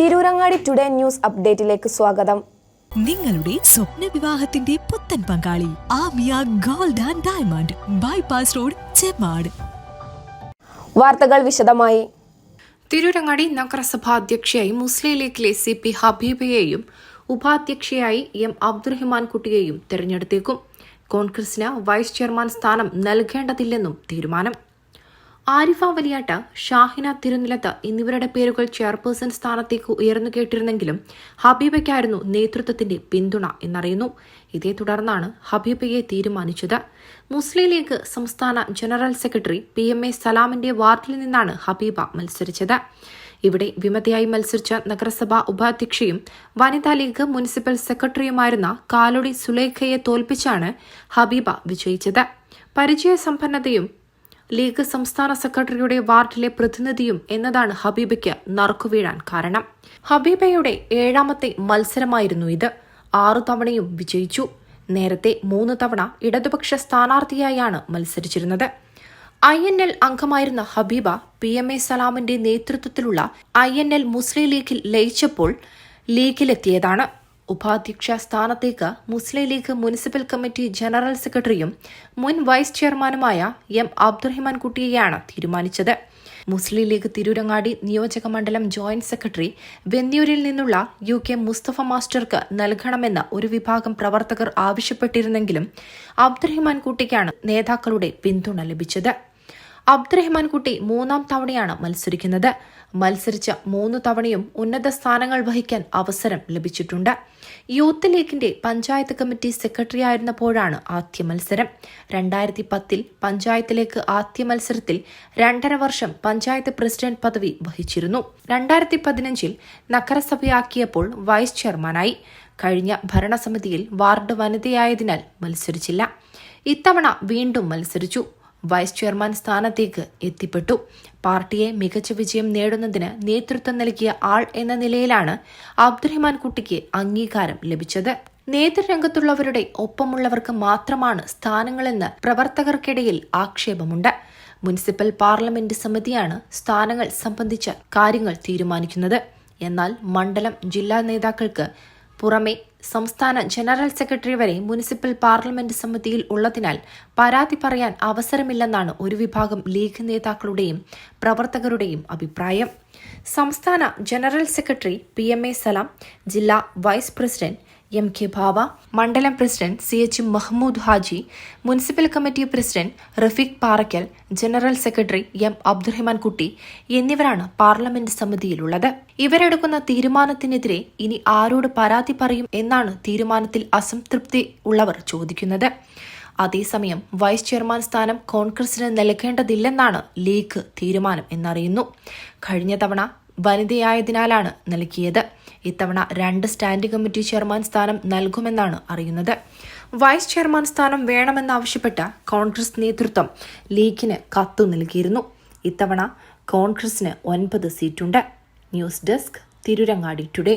Tirurangadi today news അപ്ഡേറ്റിലേക്ക് സ്വാഗതം. നിങ്ങളുടെ സ്വപ്ന വിവാഹത്തിന്റെ പുത്തൻ പങ്കാളി Amiya gold and diamond bypass road Chemmad. വാർത്തകൾ വിശദമായി. തിരൂരങ്ങാടി നഗരസഭാ അധ്യക്ഷയായി മുസ്ലിം ലീഗിലെ സി പി ഹബീബയെയും ഉപാധ്യക്ഷയായി എം അബ്ദുറഹിമാൻ കുട്ടിയെയും തെരഞ്ഞെടുത്തേക്കും. കോൺഗ്രസിന് വൈസ് ചെയർമാൻ സ്ഥാനം നൽകേണ്ടതില്ലെന്നും തീരുമാനം. ആരിഫ വലിയാട്ട ഷാഹിന തിരുനിലത്ത് എന്നിവരുടെ പേരുകൾ ചെയർപേഴ്സൺ സ്ഥാനത്തേക്ക് ഉയർന്നു കേട്ടിരുന്നെങ്കിലും ഹബീബയ്ക്കായിരുന്നു നേതൃത്വത്തിന്റെ പിന്തുണ എന്നറിയുന്നു. ഇതേ തുടർന്നാണ് ഹബീബയെ തീരുമാനിച്ചത്. മുസ്ലിം ലീഗ് സംസ്ഥാന general secretary P M A സലാമിന്റെ വാർഡിൽ നിന്നാണ് ഹബീബ മത്സരിച്ചത്. ഇവിടെ വിമതയായി മത്സരിച്ച നഗരസഭാ ഉപാധ്യക്ഷയും വനിതാ ലീഗ് മുനിസിപ്പൽ സെക്രട്ടറിയുമായിരുന്ന കാലൊടി സുലേഖയെ തോൽപ്പിച്ചാണ് ഹബീബ വിജയിച്ചത്. പരിചയസമ്പന്നതയും ലീഗ് സംസ്ഥാന സെക്രട്ടറിയുടെ വാർഡിലെ പ്രതിനിധിയും എന്നതാണ് ഹബീബയ്ക്ക് നറുക്കുവീഴാൻ കാരണം. ഹബീബയുടെ ഏഴാമത്തെ മത്സരമായിരുന്നു ഇത്. ആറു തവണയും വിജയിച്ചു. നേരത്തെ മൂന്ന് തവണ ഇടതുപക്ഷ സ്ഥാനാർത്ഥിയായാണ് മത്സരിച്ചിരുന്നത്. ഐ എൻ എൽ അംഗമായിരുന്ന ഹബീബ പി എം എ സലാമിന്റെ നേതൃത്വത്തിലുള്ള ഐ എൻ എൽ മുസ്ലിം ലീഗിൽ ലയിച്ചപ്പോൾ ലീഗിലെത്തിയതാണ്. ഉപാധ്യക്ഷ സ്ഥാനത്തേക്ക് Muslim League municipal committee general സെക്രട്ടറിയും മുൻ വൈസ് ചെയർമാനുമായ എം അബ്ദുറഹിമാൻ കുട്ടിയെയാണ് തീരുമാനിച്ചത്. മുസ്ലിം ലീഗ് തിരൂരങ്ങാടി നിയോജക മണ്ഡലം ജോയിന്റ് സെക്രട്ടറി വെന്നിയൂരിൽ നിന്നുള്ള യു കെ മുസ്തഫ മാസ്റ്റർക്ക് നൽകണമെന്ന് ഒരു വിഭാഗം പ്രവർത്തകർ ആവശ്യപ്പെട്ടിരുന്നെങ്കിലും അബ്ദുറഹിമാൻ കുട്ടിക്കാണ് നേതാക്കളുടെ പിന്തുണ ലഭിച്ചത്. അബ്ദുറഹ്മാൻ കുട്ടി മൂന്നാം തവണയാണ് മത്സരിക്കുന്നത്. മത്സരിച്ച മൂന്ന് തവണയും ഉന്നത സ്ഥാനങ്ങൾ വഹിക്കാൻ അവസരം ലഭിച്ചിട്ടുണ്ട്. യൂത്ത് ലീഗിന്റെ പഞ്ചായത്ത് കമ്മിറ്റി സെക്രട്ടറി ആയിരുന്നപ്പോഴാണ് ആദ്യ മത്സരം. രണ്ടായിരത്തി പത്തിൽ പഞ്ചായത്തിലേക്ക് ആദ്യ മത്സരത്തിൽ രണ്ടര വർഷം പഞ്ചായത്ത് പ്രസിഡന്റ് പദവി വഹിച്ചിരുന്നു. രണ്ടായിരത്തി പതിനഞ്ചിൽ നഗരസഭയാക്കിയപ്പോൾ വൈസ് ചെയർമാനായി. കഴിഞ്ഞ ഭരണസമിതിയിൽ വാർഡ് വനിതയായതിനാൽ മത്സരിച്ചില്ല. ഇത്തവണ വീണ്ടും മത്സരിച്ചു. വൈസ് ചെയർമാൻ സ്ഥാനത്തേക്ക് എത്തിപ്പെട്ടു. പാർട്ടിയെ മികച്ച വിജയം നേടുന്നതിന് നേതൃത്വം നൽകിയ ആൾ എന്ന നിലയിലാണ് അബ്ദുറഹ്മാൻ കുട്ടിക്ക് അംഗീകാരം ലഭിച്ചത്. നേതൃരംഗത്തുള്ളവരുടെ ഒപ്പമുള്ളവർക്ക് മാത്രമാണ് സ്ഥാനങ്ങളെന്ന് പ്രവർത്തകർക്കിടയിൽ ആക്ഷേപമുണ്ട്. മുനിസിപ്പൽ പാർലമെന്റ് സമിതിയാണ് സ്ഥാനങ്ങൾ സംബന്ധിച്ച കാര്യങ്ങൾ തീരുമാനിക്കുന്നത്. എന്നാൽ മണ്ഡലം ജില്ലാ നേതാക്കൾക്ക് പുറമെ സംസ്ഥാന ജനറൽ സെക്രട്ടറി വരെ മുനിസിപ്പൽ പാർലമെന്റ് സമിതിയിൽ ഉള്ളതിനാൽ പരാതി പറയാൻ അവസരമില്ലെന്നാണ് ഒരു വിഭാഗം ലീഗ് നേതാക്കളുടെയും പ്രവർത്തകരുടെയും അഭിപ്രായം. സംസ്ഥാന general secretary P M A Salam ജില്ലാ vice president M K Bava മണ്ഡലം president C H Mahmood Haji municipal committee president Rafeeq Parakkal general secretary M Abdurahman Kutty എന്നിവരാണ് പാർലമെന്റ് സമിതിയിലുള്ളത്. ഇവരെടുക്കുന്ന തീരുമാനത്തിനെതിരെ ഇനി ആരോട് പരാതി പറയും എന്നാണ് തീരുമാനത്തിൽ അസംതൃപ്തി ഉള്ളവർ ചോദിക്കുന്നത്. അതേസമയം വൈസ് ചെയർമാൻ സ്ഥാനം കോൺഗ്രസിന് നൽകേണ്ടതില്ലെന്നാണ് ലീഗ് തീരുമാനം എന്നറിയുന്നു. കഴിഞ്ഞ തവണ വനിതയായതിനാലാണ് നൽകിയത്. ഇത്തവണ രണ്ട് സ്റ്റാൻഡിംഗ് കമ്മിറ്റി ചെയർമാൻ സ്ഥാനം നൽകുമെന്നാണ് അറിയുന്നത്. വൈസ് ചെയർമാൻ സ്ഥാനം വേണമെന്നാവശ്യപ്പെട്ട കോൺഗ്രസ് നേതൃത്വം ലീഗിന് കത്തു നൽകിയിരുന്നു. ഇത്തവണ കോൺഗ്രസിന് ഒൻപത് സീറ്റുണ്ട്. News desk Tirurangadi today.